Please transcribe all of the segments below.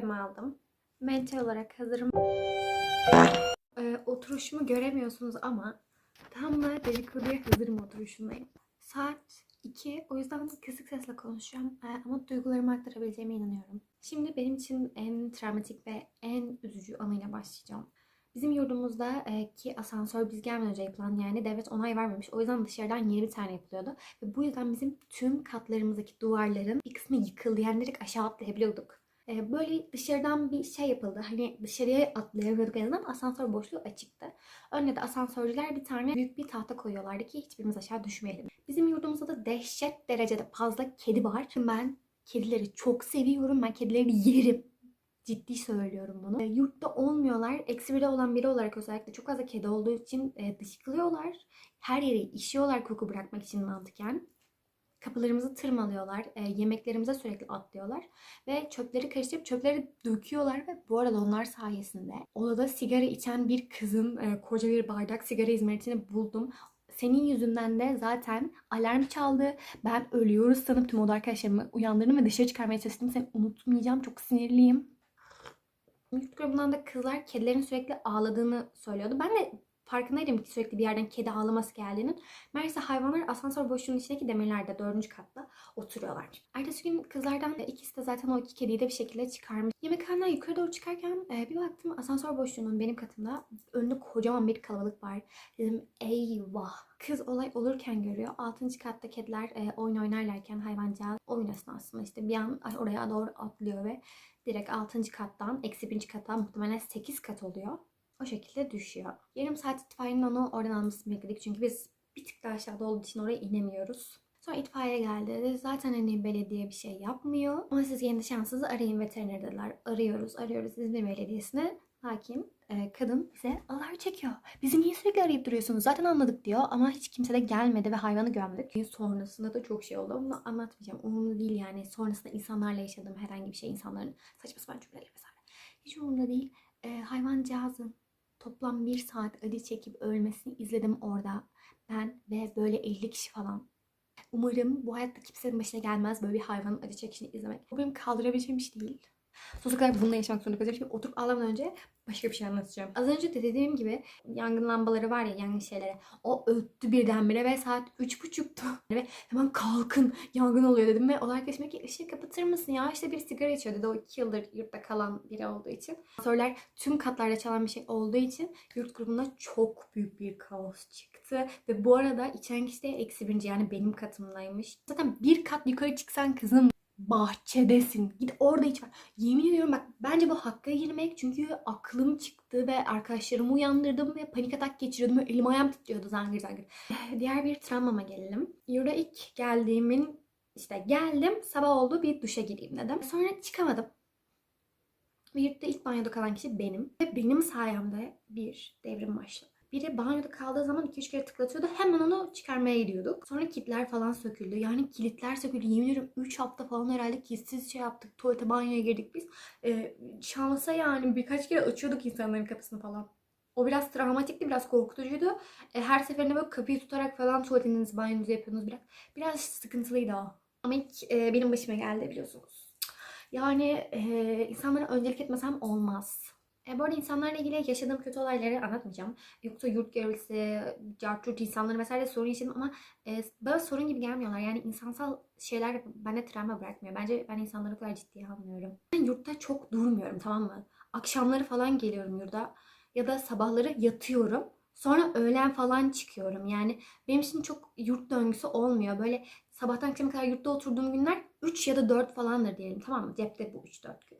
kahvemi aldım. Mental olarak hazırım. Ee, oturuşumu göremiyorsunuz ama tam da dedikoduya hazırım oturuşundayım. Saat 2 o yüzden kısık sesle konuşacağım Ee, ama duygularımı aktarabileceğime inanıyorum. Şimdi benim için en travmatik ve en üzücü anıyla başlayacağım. Bizim yurdumuzda e, ki asansör biz gelmeden önce yapılan yani devlet onay vermemiş. O yüzden dışarıdan yeni bir tane yapılıyordu. Ve bu yüzden bizim tüm katlarımızdaki duvarların bir kısmı yıkıldı. Yani direkt aşağı atlayabiliyorduk. E, böyle dışarıdan bir şey yapıldı. Hani dışarıya atlayamıyorduk en azından asansör boşluğu açıktı. Önüne de asansörcüler bir tane büyük bir tahta koyuyorlardı ki hiçbirimiz aşağı düşmeyelim. Bizim yurdumuzda da dehşet derecede fazla kedi var. Ben kedileri çok seviyorum. Ben kedileri yerim. Ciddi söylüyorum bunu. E, yurtta olmuyorlar. Eksi biri olan biri olarak özellikle çok fazla kedi olduğu için e, dışkılıyorlar. Her yere işiyorlar koku bırakmak için mantıken. Kapılarımızı tırmalıyorlar. E, yemeklerimize sürekli atlıyorlar. Ve çöpleri karıştırıp çöpleri döküyorlar ve bu arada onlar sayesinde odada sigara içen bir kızın e, koca bir bardak sigara izmaritini buldum. Senin yüzünden de zaten alarm çaldı. Ben ölüyoruz sanıp tüm oda arkadaşlarımı uyandırdım ve dışarı çıkarmaya çalıştım. Seni unutmayacağım. Çok sinirliyim. Yurt grubundan da kızlar kedilerin sürekli ağladığını söylüyordu. Ben de farkındaydım ki sürekli bir yerden kedi ağlaması geldiğinin. Meğerse hayvanlar asansör boşluğunun içindeki demirlerde dördüncü katta oturuyorlar. Ertesi gün kızlardan ikisi de zaten o iki kediyi de bir şekilde çıkarmış. Yemekhaneden yukarı doğru çıkarken e, bir baktım asansör boşluğunun benim katımda önünde kocaman bir kalabalık var. Dedim eyvah. Kız olay olurken görüyor. Altıncı katta kediler e, oyun oynarlarken hayvancağız oyun esnasında işte bir an oraya doğru atlıyor ve direkt 6. kattan eksi 1. kata muhtemelen 8 kat oluyor. O şekilde düşüyor. Yarım saat itfaiyenin onu oradan almasını bekledik. Çünkü biz bir tık daha aşağıda olduğu için oraya inemiyoruz. Sonra itfaiye geldi. Zaten hani belediye bir şey yapmıyor. Ama siz kendi şansınızı arayın veteriner dediler. Arıyoruz, arıyoruz İzmir Belediyesi'ne. Hakim, e, kadın bize alar çekiyor. Bizi niye sürekli arayıp duruyorsunuz? Zaten anladık diyor ama hiç kimse de gelmedi ve hayvanı gömdük. Sonrasında da çok şey oldu. Bunu anlatmayacağım. Umurumda değil yani. Sonrasında insanlarla yaşadığım herhangi bir şey. insanların saçma sapan cümleleri vesaire. Hiç umurumda değil. E, hayvancağızın toplam bir saat acı çekip ölmesini izledim orada. Ben ve böyle 50 kişi falan. Umarım bu hayatta kimsenin başına gelmez böyle bir hayvanın acı çekişini izlemek. Bu benim kaldırabileceğim iş değil. Sonsuza kadar bununla yaşamak zorunda kalacağım. Şimdi oturup ağlamadan önce başka bir şey anlatacağım. Az önce de dediğim gibi yangın lambaları var ya yangın şeyleri. O öttü birdenbire ve saat üç buçuktu. Ve hemen kalkın yangın oluyor dedim. Ve o arkadaşım dedi ki ışığı kapatır mısın ya? İşte bir sigara içiyor dedi. O iki yıldır yurtta kalan biri olduğu için. Asansörler tüm katlarda çalan bir şey olduğu için yurt grubunda çok büyük bir kaos çıktı. Ve bu arada içen kişi de eksi birinci yani benim katımdaymış. Zaten bir kat yukarı çıksan kızım bahçedesin. Git orada iç. Yemin ediyorum bak bence bu hakka girmek çünkü aklım çıktı ve arkadaşlarımı uyandırdım ve panik atak geçiriyordum. Böyle elim ayağım titriyordu zangır zangır. Diğer bir travmama gelelim. Yurda ilk geldiğimin işte geldim sabah oldu bir duşa gireyim dedim. Sonra çıkamadım. Ve yurtta ilk banyoda kalan kişi benim. Ve benim sayemde bir devrim başladı. Biri banyoda kaldığı zaman 2-3 kere tıklatıyordu. Hemen onu çıkarmaya gidiyorduk. Sonra kilitler falan söküldü. Yani kilitler söküldü. Yemin ediyorum 3 hafta falan herhalde kilitsiz şey yaptık. Tuvalete banyoya girdik biz. Ee, şansa yani birkaç kere açıyorduk insanların kapısını falan. O biraz travmatikti, biraz korkutucuydu. E, her seferinde böyle kapıyı tutarak falan tuvaletinizi, banyonuzu yapıyordunuz biraz. Biraz sıkıntılıydı o. Ama ilk e, benim başıma geldi biliyorsunuz. Yani e, insanlara öncelik etmesem olmaz. E, bu arada insanlarla ilgili yaşadığım kötü olayları anlatmayacağım. Yoksa yurt görevlisi, cartçurt insanları vesaire sorun yaşadım ama e, bana sorun gibi gelmiyorlar. Yani insansal şeyler bende travma bırakmıyor. Bence ben insanları kadar ciddiye almıyorum. Ben yurtta çok durmuyorum tamam mı? Akşamları falan geliyorum yurda ya da sabahları yatıyorum. Sonra öğlen falan çıkıyorum. Yani benim için çok yurt döngüsü olmuyor. Böyle sabahtan akşama kadar yurtta oturduğum günler 3 ya da 4 falandır diyelim tamam mı? Cepte bu 3-4 gün.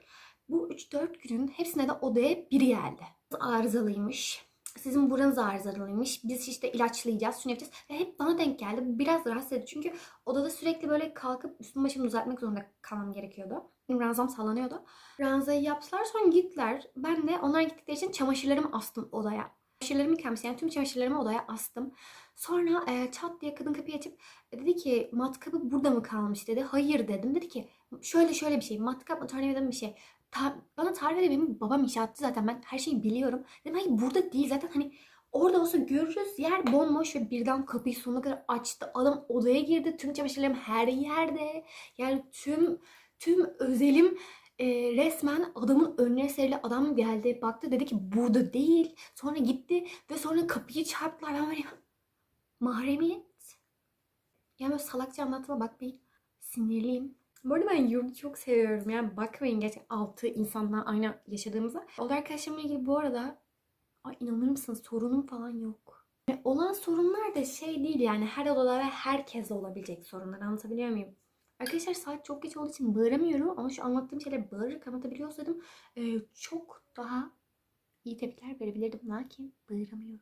Bu 3-4 günün hepsine de odaya biri geldi. Arızalıymış. Sizin buranız arızalıymış. Biz işte ilaçlayacağız, şunu yapacağız. Ve hep bana denk geldi. Bu biraz rahatsız edici. Çünkü odada sürekli böyle kalkıp üstüm başımı düzeltmek zorunda kalmam gerekiyordu. Ranzam sallanıyordu. Ranzayı yaptılar sonra gittiler. Ben de onlar gittikleri için çamaşırlarımı astım odaya. Çamaşırlarımı yıkamış yani tüm çamaşırlarımı odaya astım. Sonra e, çat diye kadın kapıyı açıp e, dedi ki matkabı burada mı kalmış dedi. Hayır dedim. Dedi ki şöyle şöyle bir şey matkap mı tornavida mı bir şey. Ta- bana tarif edip benim babam inşaatçı zaten ben her şeyi biliyorum. Dedim hayır burada değil zaten hani orada olsa görürüz yer bomboş ve birden kapıyı sonuna kadar açtı. Adam odaya girdi tüm çamaşırlarım her yerde. Yani tüm tüm özelim e, resmen adamın önüne serili adam geldi. Baktı dedi ki burada değil. Sonra gitti ve sonra kapıyı çarptılar. Ben böyle mahremiyet. Yani böyle salakça anlatıma bakmayın. Sinirliyim. Bu arada ben yurdu çok seviyorum. Yani bakmayın gerçekten altı insanla aynı yaşadığımıza. Oda arkadaşlarımla ilgili bu arada ay inanır mısınız sorunum falan yok. Yani olan sorunlar da şey değil yani her odada ve herkesle olabilecek sorunlar anlatabiliyor muyum? Arkadaşlar saat çok geç olduğu için bağıramıyorum ama şu anlattığım şeyleri bağırarak anlatabiliyorsaydım e, çok daha iyi tepkiler verebilirdim. Lakin bağıramıyorum.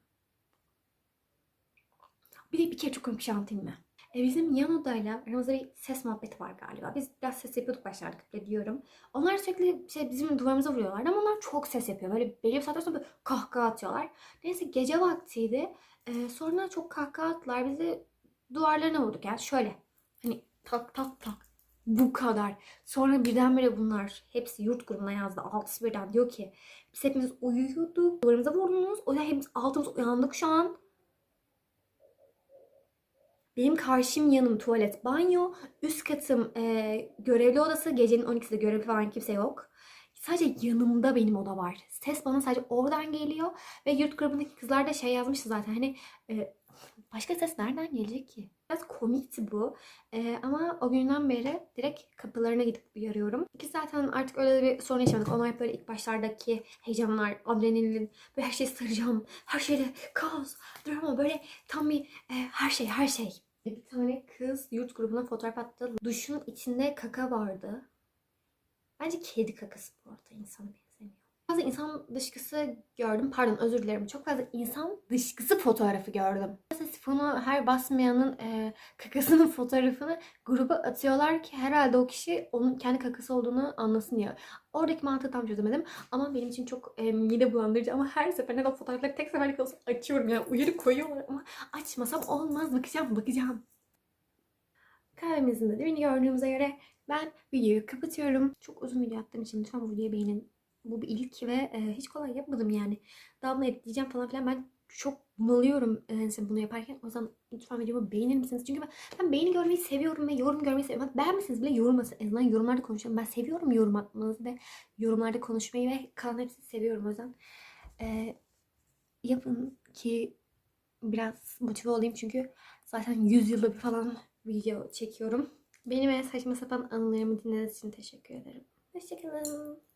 Bir de bir kere çok komik bir şey anlatayım mı? E, bizim yan odayla aramızda bir ses muhabbeti var galiba. Biz biraz ses yapıyorduk başlarda kabul ediyorum. Onlar sürekli şey bizim duvarımıza vuruyorlardı ama onlar çok ses yapıyor. Böyle belli bir saatten sonra böyle kahkaha atıyorlar. Neyse gece vaktiydi. E, sonra çok kahkaha attılar. Biz de duvarlarına vurduk yani şöyle. Hani tak tak tak. Bu kadar. Sonra birdenbire bunlar hepsi yurt grubuna yazdı. Altısı birden diyor ki biz hepimiz uyuyorduk. Duvarımıza vurdunuz. O yüzden hepimiz altımız uyandık şu an. Benim karşım yanım tuvalet, banyo. Üst katım e, görevli odası. Gecenin 12'sinde görevli falan kimse yok. Sadece yanımda benim oda var. Ses bana sadece oradan geliyor. Ve yurt grubundaki kızlar da şey yazmıştı zaten. Hani e, başka ses nereden gelecek ki? Biraz komikti bu. E, ama o günden beri direkt kapılarına gidip uyarıyorum. Ki zaten artık öyle bir sorun yaşamadık. Onlar hep böyle ilk başlardaki heyecanlar, adrenalin, böyle her şeyi saracağım. Her şeyde kaos, drama böyle tam bir e, her şey, her şey. Bir tane kız yurt grubuna fotoğraf attı. Duşun içinde kaka vardı. Bence kedi kakası bu arada benzemiyor. Fazla insan dışkısı gördüm. Pardon özür dilerim. Çok fazla insan dışkısı fotoğrafı gördüm. Mesela sifonu her basmayanın e, kakasının fotoğrafını gruba atıyorlar ki herhalde o kişi onun kendi kakası olduğunu anlasın diye. Oradaki mantığı tam çözemedim. Ama benim için çok e, mide bulandırıcı ama her seferinde o fotoğrafları tek seferlik olsa açıyorum. Yani uyarı koyuyorlar ama açmasam olmaz. Bakacağım bakacağım. Kahvemizin de dibini gördüğümüze göre ben videoyu kapatıyorum. Çok uzun video attığım için lütfen bu videoyu beğenin. Bu bir ilk ve e, hiç kolay yapmadım yani. Daha bunu editleyeceğim falan filan. Ben çok bunalıyorum e, bunu yaparken. O yüzden lütfen videomu beğenir misiniz? Çünkü ben, ben beğeni görmeyi seviyorum ve yorum görmeyi seviyorum. Beğenmeseniz bile yorum atın. En azından yorumlarda konuşalım. Ben seviyorum yorum atmanızı ve yorumlarda konuşmayı ve kalan hepsini seviyorum. O yüzden e, yapın ki biraz motive olayım. Çünkü zaten 100 yılda bir falan video çekiyorum. Benim en saçma sapan anılarımı dinlediğiniz için teşekkür ederim. Hoşçakalın.